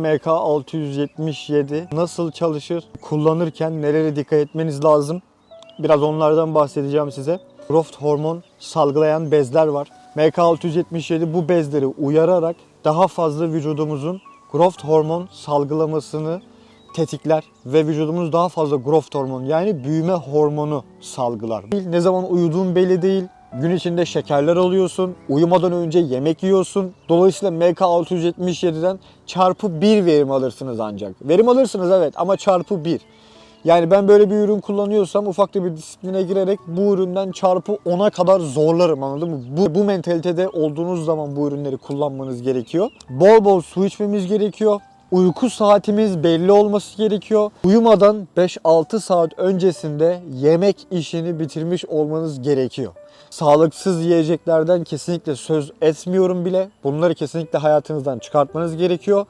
MK677 nasıl çalışır? Kullanırken nelere dikkat etmeniz lazım? Biraz onlardan bahsedeceğim size. Growth hormon salgılayan bezler var. MK677 bu bezleri uyararak daha fazla vücudumuzun growth hormon salgılamasını tetikler ve vücudumuz daha fazla growth hormon yani büyüme hormonu salgılar. Ne zaman uyuduğun belli değil. Gün içinde şekerler alıyorsun. Uyumadan önce yemek yiyorsun. Dolayısıyla MK677'den çarpı 1 verim alırsınız ancak. Verim alırsınız evet ama çarpı 1. Yani ben böyle bir ürün kullanıyorsam ufak da bir disipline girerek bu üründen çarpı 10'a kadar zorlarım anladın mı? Bu, bu mentalitede olduğunuz zaman bu ürünleri kullanmanız gerekiyor. Bol bol su içmemiz gerekiyor. Uyku saatimiz belli olması gerekiyor. Uyumadan 5-6 saat öncesinde yemek işini bitirmiş olmanız gerekiyor. Sağlıksız yiyeceklerden kesinlikle söz etmiyorum bile. Bunları kesinlikle hayatınızdan çıkartmanız gerekiyor.